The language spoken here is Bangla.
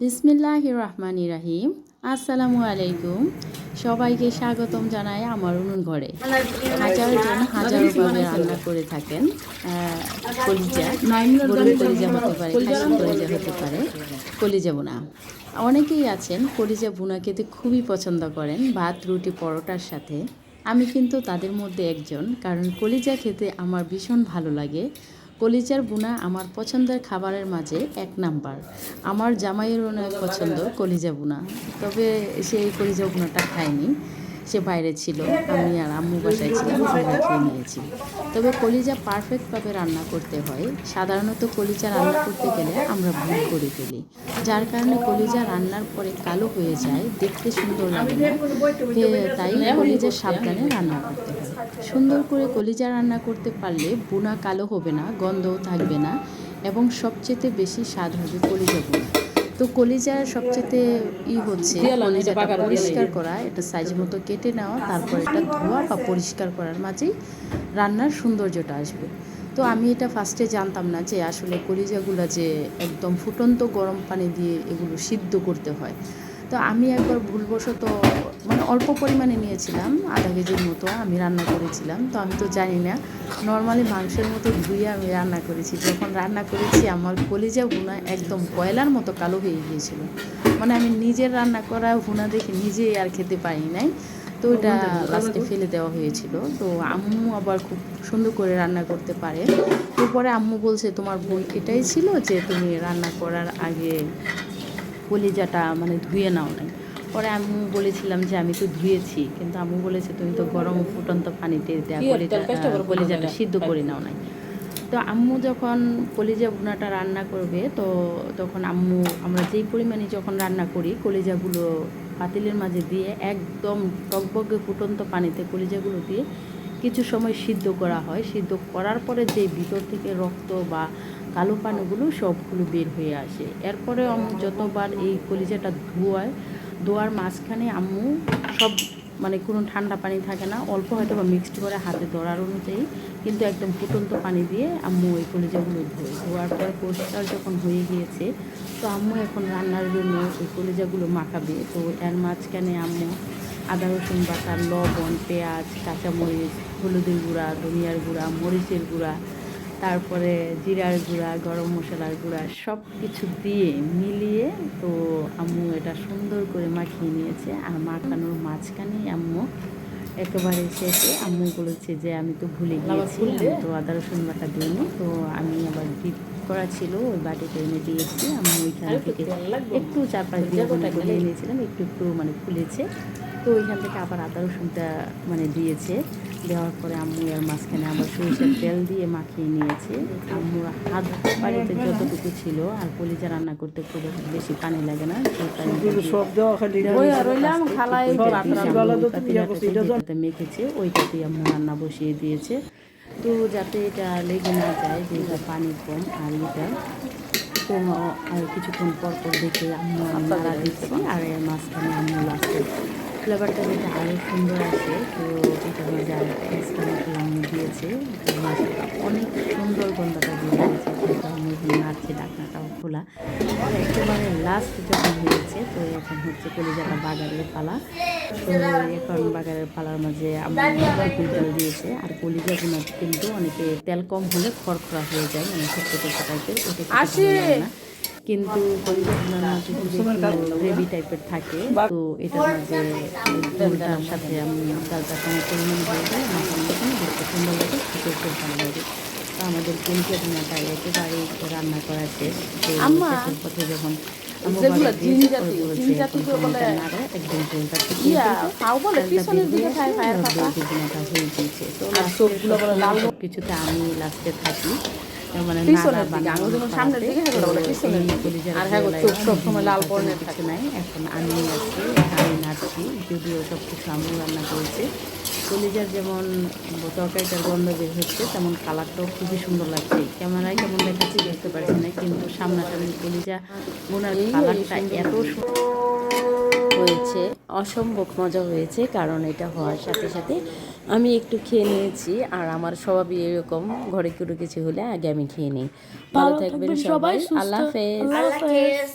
বিসমিল্লাহ রহমান রাহিম আসসালামু আলাইকুম। সবাইকে স্বাগতম জানাই আমার উনুন ঘরে। হাজার জন হাজারোভাবে রান্না করে থাকেন। কলিজা, গরুর কলিজা হতে পারে খাসি কলিজা হতে পারে, কলিজা বোনা অনেকেই আছেন কলিজা বোনা খেতে খুবই পছন্দ করেন, ভাত, রুটি, পরোটার সাথে। আমি কিন্তু তাদের মধ্যে একজন, কারণ কলিজা খেতে আমার ভীষণ ভালো লাগে। কলিজার বুনা আমার পছন্দের খাবারের মাঝে এক নাম্বার। আমার জামাইয়ের অনেক পছন্দ কলিজা বুনা। তবে সেই কলিজা বুনাটা খায়নি। সে বাইরে ছিল, আমি আর আম্মু বাসায় ছিলাম আমরা খেয়ে নিয়েছি। তবে কলিজা পারফেক্টভাবে রান্না করতে হয়। সাধারণত কলিজা রান্না করতে গেলে আমরা ভুল করে ফেলি। যার কারণে কলিজা রান্নার পরে কালো হয়ে যায়, দেখতে সুন্দর লাগে তাই কলিজা সাবধানে রান্না করতে হয়। সুন্দর করে কলিজা রান্না করতে পারলে বোনা কালো হবে না, গন্ধও থাকবে না এবং সবচেয়ে বেশি স্বাদ হবে কলিজা বুনা। তো কলিজা সবচেয়ে ই হচ্ছে কলিজাটা পরিষ্কার করা এটা সাইজ মতো কেটে নেওয়া তারপর এটা ধোয়া বা পরিষ্কার করার মাঝেই রান্নার সৌন্দর্যটা আসবে। তো আমি এটা ফার্স্টে জানতাম না যে আসলে কলিজাগুলো যে একদম ফুটন্ত গরম পানি দিয়ে এগুলো সিদ্ধ করতে হয়। তো আমি একবার ভুলবশত মানে অল্প পরিমাণে নিয়েছিলাম আধা কেজির মতো আমি রান্না করেছিলাম। তো আমি তো জানি না নর্মালি মাংসের মতো ধুয়ে আমি রান্না করেছি। যখন রান্না করেছি আমার কলিজা ভুনা একদম কয়লার মতো কালো হয়ে গিয়েছিল। মানে আমি নিজের রান্না করা ভুনা দেখে নিজেই আর খেতে পারি নাই। তো ওটা লাস্টে ফেলে দেওয়া হয়েছিল। তো আম্মু আবার খুব সুন্দর করে রান্না করতে পারে। এরপরে আম্মু বলছে তোমার ভুল এটাই ছিল যে তুমি রান্না করার আগে কলিজাটা মানে ধুয়ে নাও নাই। পরে আম্মু বলেছিলাম যে আমি তো ধুয়েছি। কিন্তু আম্মু বলেছে তুমি তো গরম ফুটন্ত পানিতে কলিজাটা সিদ্ধ করে নাও নাই। তো আম্মু যখন কলিজা ভুনাটা রান্না করবে তো তখন আম্মু আমরা যেই পরিমাণে যখন রান্না করি কলিজাগুলো পাতিলের মাঝে দিয়ে একদম টকবগে ফুটন্ত পানিতে কলিজাগুলো দিয়ে কিছু সময় সিদ্ধ করা হয়। সিদ্ধ করার পরে যে ভিতর থেকে রক্ত বা কালো পানিগুলো সবগুলো বের হয়ে আসে। এরপরে আম্মু যতবার এই কলিজাটা ধোয়ায় ধোয়ার মাঝখানে আম্মু সব মানে কোনো ঠান্ডা পানি থাকে না, অল্প হয়তো বা মিক্সড করে হাতে ধরার অনুযায়ী কিন্তু একদম ফুটন্ত পানি দিয়ে আম্মু ওই কলিজাগুলো ধোয়। ধোয়ার পর পরিষ্কার যখন হয়ে গিয়েছে, তো আম্মু এখন রান্নার জন্য ওই কলিজাগুলো মাখাবে। তো এর মাঝখানে আম্মু আদা, রসুন বাটা, লবণ, পেঁয়াজ, কাঁচামরিচ, হলুদের গুঁড়া, ধনিয়ার গুঁড়া, মরিচের গুঁড়া তারপরে জিরার গুঁড়া গরম মশলার গুঁড়া সব কিছু দিয়ে মিলিয়ে তো আম্মু এটা সুন্দর করে মাখিয়ে নিয়েছে। আর মাখানোর মাঝখানে আম্মু একেবারে শেষে আম্মু বলেছে যে আমি তো ভুলে গিয়েছি তো আদা রসুন বাটা দিইনি। তো আমি আবার ডিপ করা ছিল ওই বাটিতে এনে দিয়েছি। আমি ওইখান থেকে একটু চার পাঁচ দিয়ে গলিয়ে নিয়েছিলাম একটু একটু মানে ফুলেছে তো ওইখান থেকে আবার আদা রসুনটা মানে দিয়েছে। দেওয়ার পরে আম্মু এর মাঝখানে আবার সরিষার তেল দিয়ে মাখিয়ে নিয়েছে। আম্মু হাত বাড়িতে যতটুকু ছিল আর কলিজা রান্না করতে খুব বেশি পানি লাগে না মেখেছে ওইটাতেই আম্মু রান্না বসিয়ে দিয়েছে। তো যাতে এটা লেগে না যায় যে এটা পানি কম আর এটা তো আর কিছুক্ষণ পর পর দেখে আম্মু নাড়া দিচ্ছি আর এর মাঝখানে আম্মু লাস্টে ফ্লেভারটা যেটা আরও সুন্দর আসে তো এটা আর একটা এক্সট্রা দিয়েছে। অনেক সুন্দর গন্ধটা দিয়ে দিয়েছে যেহেতু আম্মু এখানে ডাকনাটাও খোলা একেবারে লাস্ট যখন হয়েছে তো এখন হচ্ছে কলিজাটা বাগারের পালা। তো এখন বাগারের পালার মাঝে আমার তেল দিয়েছে আর কলিজা গুলো কিন্তু অনেকে তেল কম হলে খড়খড়া হয়ে যায় মানে ছোট্ট ছোট্ট টাইপের ওটা না। কিন্তু গ্রেভি টাইপের থাকে তো এটার মাঝে সাথে আমি ডালটা কম পরিমাণ দেখতে সুন্দর লাগে খেতে খুব ভালো লাগে। তো আমাদের কলিজা গুনাটা একেবারে রান্না করা শেষ তো পথে যখন সব কিছুতে আমি লাস্টে থাকি। মানে। সামনের দিকে, আর হ্যাঁ বেলায় চোখ লাল বর্ণের থাকে। নাই এখন আমি আছি। নাচছি যদিও সব কিছু আমি রান্না করেছি। কলিজার যেমন তরকারিটার গন্ধ বের হচ্ছে তেমন কালারটাও খুবই সুন্দর লাগছে। ক্যামেরায় কেমন দেখাচ্ছি দেখতে পাচ্ছি না কিন্তু সামনাসামনি কলিজা বোনার কালারটা এত হয়েছে অসম্ভব মজা হয়েছে কারণ এটা হওয়ার সাথে সাথে আমি একটু খেয়ে নিয়েছি আর আমার স্বভাবই এরকম ঘরে কোনো কিছু হলে আগে আমি খেয়ে নিই। ভালো থাকবেন সবাই আল্লাহ হাফেজ।